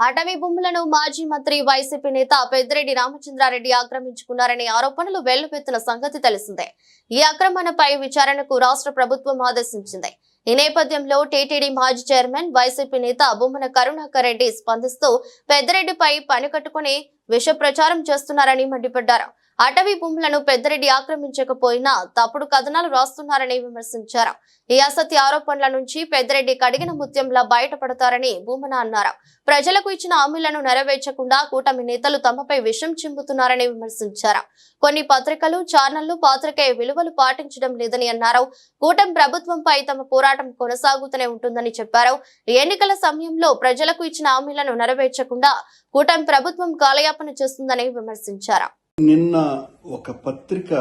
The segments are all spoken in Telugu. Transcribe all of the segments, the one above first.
అటవీ భూములను మాజీ మంత్రి వైసీపీ నేత పెద్దిరెడ్డి రామచంద్రారెడ్డి ఆక్రమించుకున్నారనే ఆరోపణలు వెల్లువెత్తిన సంగతి తెలిసిందే. ఈ ఆక్రమణపై విచారణకు రాష్ట్ర ప్రభుత్వం ఆదేశించింది. ఈ నేపథ్యంలో టీటీడీ మాజీ చైర్మన్ వైసీపీ నేత బొమ్మన కరుణాకర్ రెడ్డి స్పందిస్తూ పెద్దిరెడ్డిపై పని కట్టుకుని విష ప్రచారం చేస్తున్నారని మండిపడ్డారు. అటవీ భూములను పెద్దరెడ్డి ఆక్రమించకపోయినా తప్పుడు కథనాలు రాస్తున్నారని విమర్శించారు. ఈ అసత్య ఆరోపణల నుంచి పెద్దరెడ్డి కడిగిన ముత్యంలా బయటపడతారని భూమన అన్నారు. ప్రజలకు ఇచ్చిన హామీలను నెరవేర్చకుండా కూటమి నేతలు తమపై విషం చింపుతున్నారని విమర్శించారు. కొన్ని పత్రికలు ఛానళ్ళు పాత్రికేయ విలువలు పాటించడం లేదని అన్నారు. కూటమి ప్రభుత్వంపై తమ పోరాటం కొనసాగుతూనే ఉంటుందని చెప్పారు. ఎన్నికల సమయంలో ప్రజలకు ఇచ్చిన హామీలను నెరవేర్చకుండా కూటమి ప్రభుత్వం కాలయాపన చేస్తుందని విమర్శించారు. నిన్న ఒక పత్రిక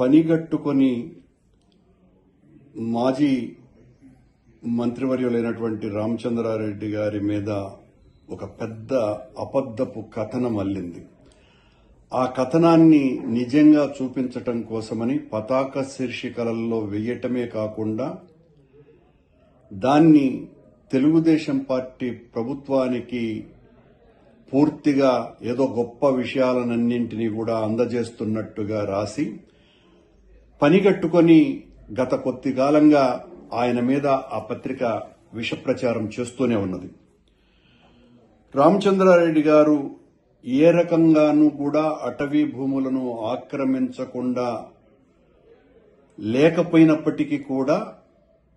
పనిగట్టుకొని మాజీ మంత్రివర్యులైనటువంటి రామచంద్రారెడ్డి గారి మీద ఒక పెద్ద అబద్ధపు కథనం అల్లింది. ఆ కథనాన్ని నిజంగా చూపించటం కోసమని పతాక శీర్షికలలో వేయటమే కాకుండా దాన్ని తెలుగుదేశం పార్టీ ప్రభుత్వానికి పూర్తిగా ఏదో గొప్ప విషయాలన్నింటినీ కూడా అందజేస్తున్నట్టుగా రాసి పనిగట్టుకొని గత కొద్ది కాలంగా ఆయన మీద ఆ పత్రిక విషప్రచారం చేస్తూనే ఉన్నది. రామచంద్రారెడ్డి గారు ఏ రకంగానూ కూడా అటవీ భూములను ఆక్రమించకుండా లేకపోయినప్పటికీ కూడా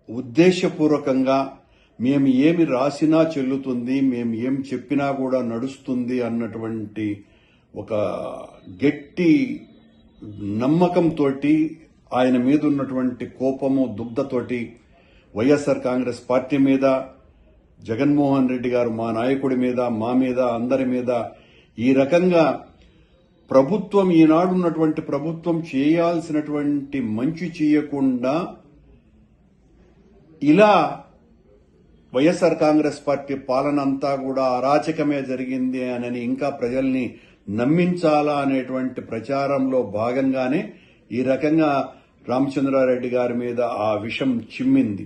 ఉద్దేశపూర్వకంగా మేము ఏమి రాసినా చెల్లుతుంది మేము ఏం చెప్పినా కూడా నడుస్తుంది అన్నటువంటి ఒక గట్టి నమ్మకంతో ఆయన మీద ఉన్నటువంటి కోపము దుగ్ధతోటి వైఎస్ఆర్ కాంగ్రెస్ పార్టీ మీద జగన్మోహన్ రెడ్డి గారు మా నాయకుడి మీద మా మీద అందరి మీద ఈ రకంగా ప్రభుత్వం ఈనాడు ఉన్నటువంటి ప్రభుత్వం చేయాల్సినటువంటి మంచి చేయకుండా ఇలా వైఎస్ఆర్ కాంగ్రెస్ పార్టీ పాలన అంతా కూడా అరాచకమే జరిగింది అని ఇంకా ప్రజల్ని నమ్మించాలా అనేటువంటి ప్రచారంలో భాగంగానే ఈ రకంగా రామచంద్రారెడ్డి గారి మీద ఆ విషం చిమ్మింది.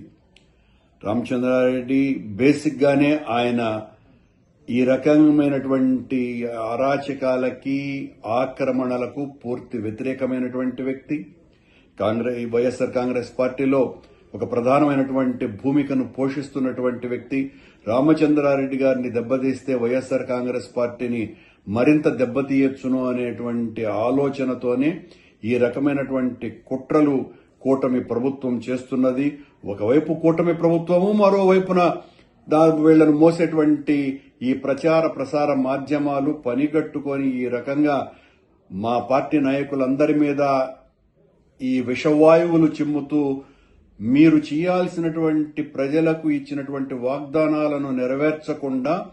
రామచంద్రారెడ్డి బేసిక్ గానే ఆయన ఈ రకమైనటువంటి అరాచకాలకి ఆక్రమణలకు పూర్తి వ్యతిరేకమైనటువంటి వ్యక్తి. కాంగ్రెస్ వైఎస్ఆర్ కాంగ్రెస్ పార్టీలో ఒక ప్రధానమైనటువంటి భూమికను పోషిస్తున్నటువంటి వ్యక్తి రామచంద్రారెడ్డి గారిని దెబ్బతీస్తే వైఎస్ఆర్ కాంగ్రెస్ పార్టీని మరింత దెబ్బతీయొచ్చును అనేటువంటి ఆలోచనతోనే ఈ రకమైనటువంటి కుట్రలు కూటమి ప్రభుత్వం చేస్తున్నది. ఒకవైపు కూటమి ప్రభుత్వము మరోవైపున వీళ్ళను మోసేటువంటి ఈ ప్రచార ప్రసార మాధ్యమాలు పనిగట్టుకొని ఈ రకంగా మా పార్టీ నాయకులందరి మీద ఈ విషవాయువులు చిమ్ముతూ మీరు చేయాల్సినటువంటి ప్రజలకు ఇచ్చినటువంటి వాగ్దానాలను నెరవేర్చకుండా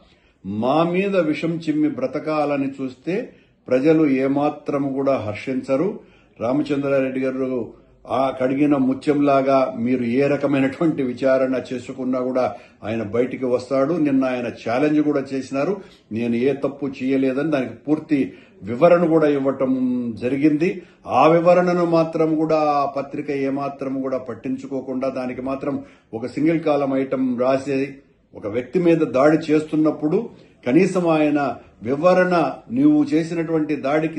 మా మీద విషం చిమ్మి బ్రతకాలని చూస్తే ప్రజలు ఏమాత్రము కూడా హర్షించరు. రామచంద్రారెడ్డి గారు ఆ కడిగిన ముత్యంలాగా మీరు ఏ రకమైనటువంటి విచారణ చేసుకున్నా కూడా ఆయన బయటికి వస్తాడు. నిన్న ఆయన ఛాలెంజ్ కూడా చేసినారు. నేను ఏ తప్పు చేయలేదని దానికి పూర్తి వివరణ కూడా ఇవ్వటం జరిగింది. ఆ వివరణను మాత్రం కూడా ఆ పత్రిక ఏమాత్రం కూడా పట్టించుకోకుండా దానికి మాత్రం ఒక సింగిల్ కాలం ఐటమ్ రాసి ఒక వ్యక్తి మీద దాడి చేస్తున్నప్పుడు కనీసం ఆయన వివరణ నీవు చేసినటువంటి దాడికి